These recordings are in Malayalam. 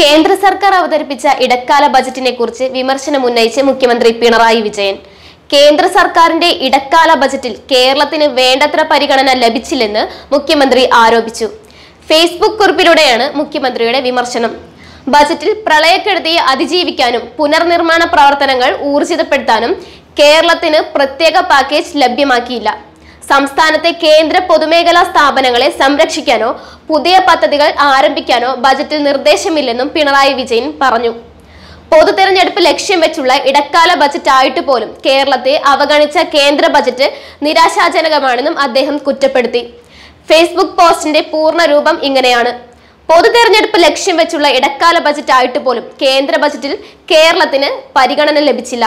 കേന്ദ്ര സർക്കാർ അവതരിപ്പിച്ച ഇടക്കാല ബജറ്റിനെ കുറിച്ച് വിമർശനം ഉന്നയിച്ച് മുഖ്യമന്ത്രി പിണറായി വിജയൻ. കേന്ദ്ര സർക്കാരിന്റെ ഇടക്കാല ബജറ്റിൽ കേരളത്തിന് വേണ്ടത്ര പരിഗണന ലഭിച്ചില്ലെന്ന് മുഖ്യമന്ത്രി ആരോപിച്ചു. ഫേസ്ബുക്ക് കുറിപ്പിലൂടെയാണ് മുഖ്യമന്ത്രിയുടെ വിമർശനം. ബജറ്റിൽ പ്രളയക്കെടുതിയെ അതിജീവിക്കാനും പുനർനിർമ്മാണ പ്രവർത്തനങ്ങൾ ഊർജിതപ്പെടുത്താനും കേരളത്തിന് പ്രത്യേക പാക്കേജ് ലഭ്യമാക്കിയില്ല. സംസ്ഥാനത്തെ കേന്ദ്ര പൊതുമേഖലാ സ്ഥാപനങ്ങളെ സംരക്ഷിക്കാനോ പുതിയ പദ്ധതികൾ ആരംഭിക്കാനോ ബജറ്റിൽ നിർദ്ദേശമില്ലെന്നും പിണറായി വിജയൻ പറഞ്ഞു. പൊതു തെരഞ്ഞെടുപ്പ് ലക്ഷ്യം വെച്ചുള്ള ഇടക്കാല ബജറ്റ് ആയിട്ട് പോലും കേരളത്തെ അവഗണിച്ച കേന്ദ്ര ബജറ്റ് നിരാശാജനകമാണെന്നും അദ്ദേഹം കുറ്റപ്പെടുത്തി. ഫേസ്ബുക്ക് പോസ്റ്റിന്റെ പൂർണ രൂപം ഇങ്ങനെയാണ്. പൊതു തെരഞ്ഞെടുപ്പ് ലക്ഷ്യം വെച്ചുള്ള ഇടക്കാല ബജറ്റ് ആയിട്ട് പോലും കേന്ദ്ര ബജറ്റിൽ കേരളത്തിന് പരിഗണന ലഭിച്ചില്ല.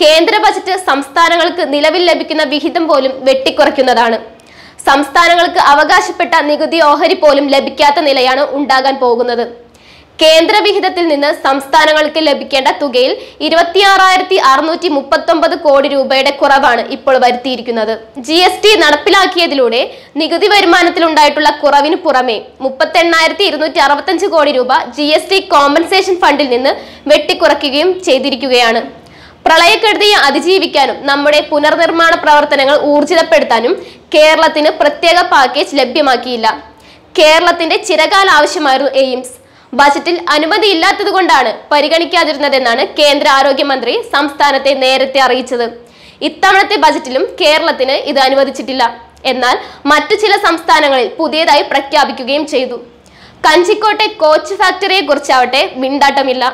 കേന്ദ്ര ബജറ്റ് സംസ്ഥാനങ്ങൾക്ക് നിലവിൽ ലഭിക്കുന്ന വിഹിതം പോലും വെട്ടിക്കുറയ്ക്കുന്നതാണ്. സംസ്ഥാനങ്ങൾക്ക് അവകാശപ്പെട്ട നികുതി ഓഹരി പോലും ലഭിക്കാത്ത നിലയാണ് ഉണ്ടാകാൻ പോകുന്നത്. കേന്ദ്ര വിഹിതത്തിൽ നിന്ന് സംസ്ഥാനങ്ങൾക്ക് ലഭിക്കേണ്ട തുകയിൽ ഇരുപത്തിയാറായിരത്തി അറുന്നൂറ്റി മുപ്പത്തൊമ്പത് കോടി രൂപയുടെ കുറവാണ് ഇപ്പോൾ വരുത്തിയിരിക്കുന്നത്. ജി എസ് ടി നടപ്പിലാക്കിയതിലൂടെ നികുതി വരുമാനത്തിലുണ്ടായിട്ടുള്ള കുറവിന് പുറമെ മുപ്പത്തെണ്ണായിരത്തി ഇരുന്നൂറ്റി അറുപത്തഞ്ച് കോടി രൂപ ജി എസ് ടി കോമ്പൻസേഷൻ ഫണ്ടിൽ നിന്ന് വെട്ടിക്കുറയ്ക്കുകയും ചെയ്തിരിക്കുകയാണ്. പ്രളയക്കെടുതിയെ അതിജീവിക്കാനും നമ്മുടെ പുനർനിർമ്മാണ പ്രവർത്തനങ്ങൾ ഊർജിതപ്പെടുത്താനും കേരളത്തിന് പ്രത്യേക പാക്കേജ് ലഭ്യമാക്കിയില്ല. കേരളത്തിന്റെ ചിരകാല ആവശ്യമായിരുന്നു എയിംസ്. ബജറ്റിൽ അനുമതിയില്ലാത്തതുകൊണ്ടാണ് പരിഗണിക്കാതിരുന്നതെന്നാണ് കേന്ദ്ര ആരോഗ്യമന്ത്രി സംസ്ഥാനത്തെ നേരത്തെ അറിയിച്ചത്. ഇത്തവണത്തെ ബജറ്റിലും കേരളത്തിന് ഇത് അനുവദിച്ചിട്ടില്ല. എന്നാൽ മറ്റു ചില സംസ്ഥാനങ്ങളിൽ പുതിയതായി പ്രഖ്യാപിക്കുകയും ചെയ്തു. കഞ്ചിക്കോട്ടെ കോച്ച് ഫാക്ടറിയെ കുറിച്ചാവട്ടെ മിണ്ടാട്ടമില്ല.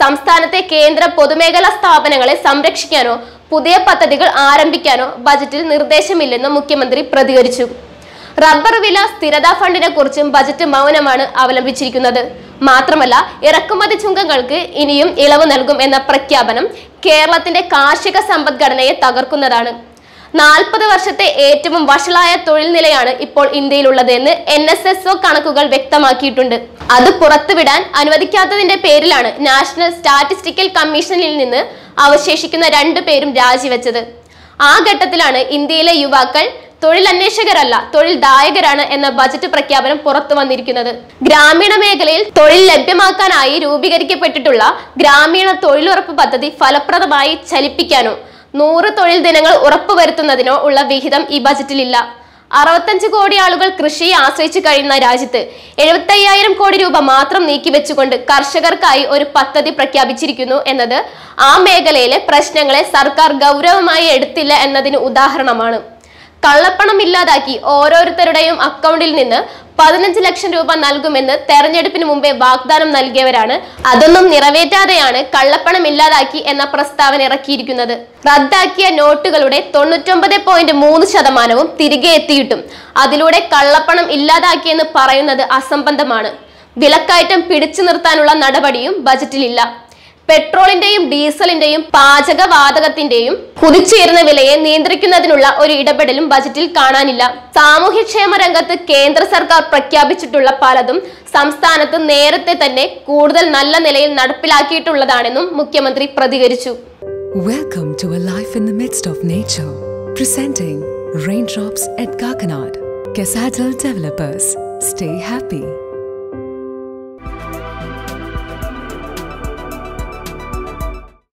സംസ്ഥാനത്തെ കേന്ദ്ര പൊതുമേഖലാ സ്ഥാപനങ്ങളെ സംരക്ഷിക്കാനോ പുതിയ പദ്ധതികൾ ആരംഭിക്കാനോ ബജറ്റിൽ നിർദ്ദേശമില്ലെന്നും മുഖ്യമന്ത്രി പ്രതികരിച്ചു. റബ്ബർ വില സ്ഥിരതാ ഫണ്ടിനെ കുറിച്ചും ബജറ്റ് മൗനമാണ് അവലംബിച്ചിരിക്കുന്നത്. മാത്രമല്ല ഇറക്കുമതി ചുങ്കങ്ങൾക്ക് ഇനിയും ഇളവ് നൽകും എന്ന പ്രഖ്യാപനം കേരളത്തിന്റെ കാർഷിക സമ്പദ്ഘടനയെ തകർക്കുന്നതാണ്. നാൽപ്പത് വർഷത്തെ ഏറ്റവും വഷളായ തൊഴിൽ നിലയാണ് ഇപ്പോൾ ഇന്ത്യയിലുള്ളതെന്ന് എൻ എസ് എസ് ഒ കണക്കുകൾ വ്യക്തമാക്കിയിട്ടുണ്ട്. അത് പുറത്തുവിടാൻ അനുവദിക്കാത്തതിന്റെ പേരിലാണ് നാഷണൽ സ്റ്റാറ്റിസ്റ്റിക്കൽ കമ്മീഷനിൽ നിന്ന് അവശേഷിക്കുന്ന രണ്ടു പേരും രാജിവെച്ചത്. ആ ഘട്ടത്തിലാണ് ഇന്ത്യയിലെ യുവാക്കൾ തൊഴിലന്വേഷകരല്ല തൊഴിൽദായകരാണ് എന്ന ബജറ്റ് പ്രഖ്യാപനം പുറത്തു വന്നിരിക്കുന്നത്. ഗ്രാമീണ മേഖലയിൽ തൊഴിൽ ലഭ്യമാക്കാനായി രൂപീകരിക്കപ്പെട്ടിട്ടുള്ള ഗ്രാമീണ തൊഴിലുറപ്പ് പദ്ധതി ഫലപ്രദമായി ചലിപ്പിക്കാനോ നൂറ് തൊഴിൽ ദിനങ്ങൾ ഉറപ്പുവരുത്തുന്നതിനോ ഉള്ള വിഹിതം ഈ ബജറ്റിലില്ല. അറുപത്തഞ്ച് കോടി ആളുകൾ കൃഷിയെ ആശ്രയിച്ചു കഴിയുന്ന രാജ്യത്ത് എഴുപത്തയ്യായിരം കോടി രൂപ മാത്രം നീക്കിവെച്ചുകൊണ്ട് കർഷകർക്കായി ഒരു പദ്ധതി പ്രഖ്യാപിച്ചിരിക്കുന്നു എന്നത് ആ മേഖലയിലെ പ്രശ്നങ്ങളെ സർക്കാർ ഗൗരവമായി എടുത്തില്ല എന്നതിന് ഉദാഹരണമാണ്. കള്ളപ്പണം ഇല്ലാതാക്കി ഓരോരുത്തരുടെയും അക്കൗണ്ടിൽ നിന്ന് പതിനഞ്ച് ലക്ഷം രൂപ നൽകുമെന്ന് തെരഞ്ഞെടുപ്പിന് മുമ്പേ വാഗ്ദാനം നൽകിയവരാണ്. അതൊന്നും നിറവേറ്റാതെയാണ് കള്ളപ്പണം ഇല്ലാതാക്കി എന്ന പ്രസ്താവന ഇറക്കിയിരിക്കുന്നത്. റദ്ദാക്കിയ നോട്ടുകളുടെ തൊണ്ണൂറ്റൊമ്പത് പോയിന്റ് മൂന്ന് ശതമാനവും തിരികെ എത്തിയിട്ടും അതിലൂടെ കള്ളപ്പണം ഇല്ലാതാക്കിയെന്ന് പറയുന്നത് അസംബന്ധമാണ്. വിലക്കയറ്റം പിടിച്ചു നിർത്താനുള്ള നടപടിയും ബജറ്റിലില്ല. പെട്രോളിന്റെയും ഡീസലിന്റെയും പാചകവാതകത്തിന്റെയും കുതിച്ചുയരുന്ന വിലയെ നിയന്ത്രിക്കുന്നതിനുള്ള ഒരു ഇടപെടലും ബജറ്റിൽ കാണാനില്ല സാമൂഹ്യക്ഷേമ രംഗത്ത് കേന്ദ്ര സർക്കാർ പ്രഖ്യാപിച്ചിട്ടുള്ള പലതും സംസ്ഥാനത്ത് നേരത്തെ തന്നെ കൂടുതൽ നല്ല നിലയിൽ നടപ്പിലാക്കിയിട്ടുള്ളതാണെന്നും മുഖ്യമന്ത്രി പ്രതികരിച്ചു. Stay happy.